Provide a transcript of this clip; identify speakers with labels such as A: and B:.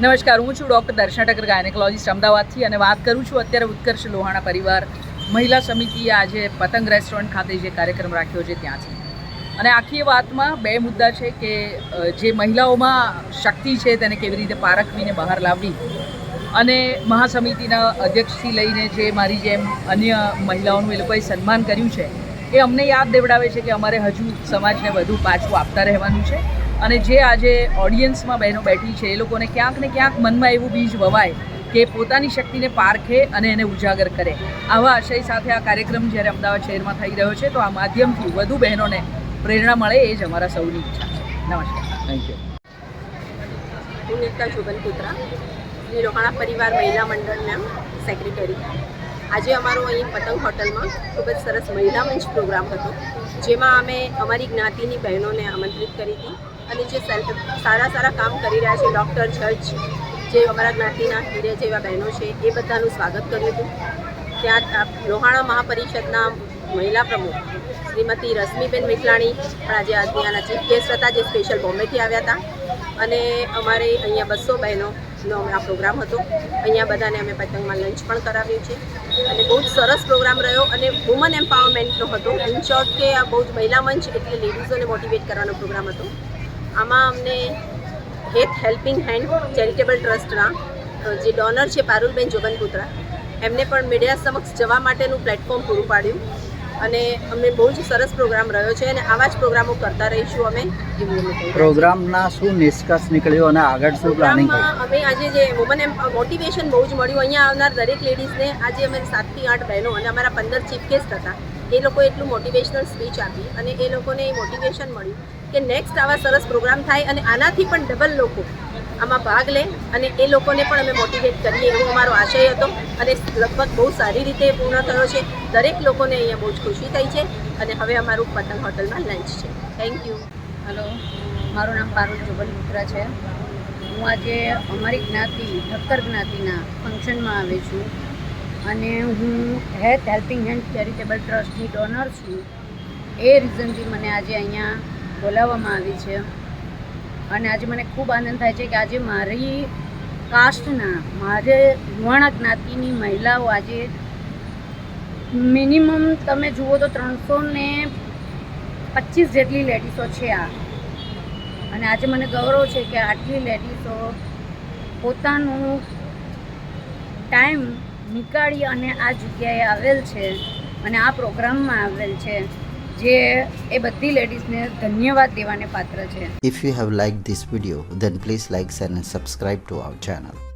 A: નમસ્કાર, હું છું ડૉક્ટર દર્શના ઠક્કર, ગાયનેકોલોજીસ્ટ, અમદાવાદથી અને વાત કરું છું અત્યારે ઉત્કર્ષ લોહાણા પરિવાર મહિલા સમિતિએ આજે પતંગ રેસ્ટોરન્ટ ખાતે જે કાર્યક્રમ રાખ્યો છે ત્યાંથી. અને આખી વાતમાં બે મુદ્દા છે કે જે મહિલાઓમાં શક્તિ છે તેને કેવી રીતે પારખવીને બહાર લાવવી અને મહાસમિતિના અધ્યક્ષથી લઈને જે મારી જેમ અન્ય મહિલાઓનું એ લોકોએ સન્માન કર્યું છે, એ અમને યાદ દેવડાવે છે કે અમારે હજુ સમાજને વધુ પાછું આપતા રહેવાનું છે. અને જે આજે ઓડિયન્સમાં બહેનો બેઠી છે એ લોકોને ક્યાંક ને ક્યાંક મનમાં એવું બીજ વવાય કે પોતાની શક્તિને પારખે અને એને ઉજાગર કરે. આવા આશય સાથે આ કાર્યક્રમ જ્યારે અમદાવાદ શહેરમાં થઈ રહ્યો છે તો આ માધ્યમથી વધુ બહેનોને પ્રેરણા મળે એ જ અમારા સૌની ઈચ્છા છે. નમસ્કાર.
B: થેન્ક યુ
C: હું નીતા જોગનપુત્રા શ્રી રોહાણા પરિવાર મહિલા મંડળના સેક્રેટરી આજે અમારો અહીં પતંગ હોટલમાં ખૂબ જ સરસ મહિલા મંચ પ્રોગ્રામ હતો જેમાં અમે અમારી જ્ઞાતિની બહેનોને આમંત્રિત કરી હતી. અને જે સેલ્ફ સારા સારા કામ કરી રહ્યા છે, ડૉક્ટર, જજ, જે અમારા જ્ઞાતિના હીરે જેવા બહેનો છે, એ બધાનું સ્વાગત કર્યું હતું. ત્યાં લોહાણા મહાપરિષદના મહિલા પ્રમુખ શ્રીમતી રશ્મિબેન મિથલાણી પણ આજે આ ત્યાંના ચીફ ગેસ્ટ હતા, જે સ્પેશિયલ બોમ્બેથી આવ્યા હતા. અને અમારે અહીંયા બસો બહેનોનો આ પ્રોગ્રામ હતો. અહીંયા બધાને અમે પતંગમાં લંચ પણ કરાવ્યું છે. અને બહુ જ સરસ પ્રોગ્રામ રહ્યો અને વુમન એમ્પાવરમેન્ટનો હતો. ઇન શોર્ટ કે આ બહુ જ મહિલા મંચ, એટલે લેડીઝોને મોટિવેટ કરવાનો પ્રોગ્રામ હતો. આમાં અમને હેથ હેલ્પિંગ હેન્ડ ચેરિટેબલ ટ્રસ્ટના જે ડોનર છે પારુલબેન જોગનપુત્રા એમને પણ મીડિયા સમક્ષ જવા માટેનું પ્લેટફોર્મ પૂરું પાડ્યું અને અમને બહુ જ સરસ પ્રોગ્રામ રહ્યો છે અને આવા જ પ્રોગ્રામો કરતા રહીશું અમે.
B: પ્રોગ્રામના શું નિષ્કર્ષ નીકળ્યો અને આગળ શું પ્લાનિંગ
C: અમે આજે જે વુમન એમ મોટિવેશન બહુ જ મળ્યું. અહીંયા આવનાર દરેક લેડીઝને આજે અમે સાતથી આઠ બહેનો અને અમારા પંદર ચીફ ગેસ્ટ હતા. એ લોકોએ એટલું મોટિવેશનલ સ્પીચ આપી અને એ લોકોને એ મોટિવેશન મળ્યું કે નેક્સ્ટ આવા સરસ પ્રોગ્રામ થાય અને આનાથી પણ ડબલ લોકો આમાં ભાગ લે અને એ લોકોને પણ અમે મોટિવેટ કરીએ એવો અમારો આશય હતો અને લગભગ બહુ સારી રીતે પૂર્ણ થયો છે. દરેક લોકોને અહીંયા બહુ જ ખુશી થઈ છે અને હવે અમારું પતંગ હોટલમાં લંચ છે. થેન્ક યુ
D: હલો મારું નામ પારુલ જોબલ મિત્રા છે. હું આજે અમારી જ્ઞાતિ ઠક્કર જ્ઞાતિના ફંક્શનમાં આવી છું. અને હું હેલ્થ હેલ્પિંગ હેન્ડ ચેરિટેબલ ટ્રસ્ટની ડોનર છું. એ રીઝનથી મને આજે અહીંયા બોલાવવામાં આવી છે. અને આજે મને ખૂબ આનંદ થાય છે કે આજે મારી કાસ્ટના, મારે લુહાણા જ્ઞાતિની મહિલાઓ આજે મિનિમમ તમે જુઓ તો ત્રણસો ને પચીસ જેટલી લેડીસો છે આ. અને આજે મને ગૌરવ છે કે આટલી લેડીસો પોતાનું ટાઈમ નીકાળી અને આ જગ્યાએ આવેલ છે અને આ પ્રોગ્રામમાં આવેલ છે જે એ બધી લેડીઝને ધન્યવાદ દેવાને પાત્ર છે
E: you have liked this video, then please like, share and subscribe to our channel.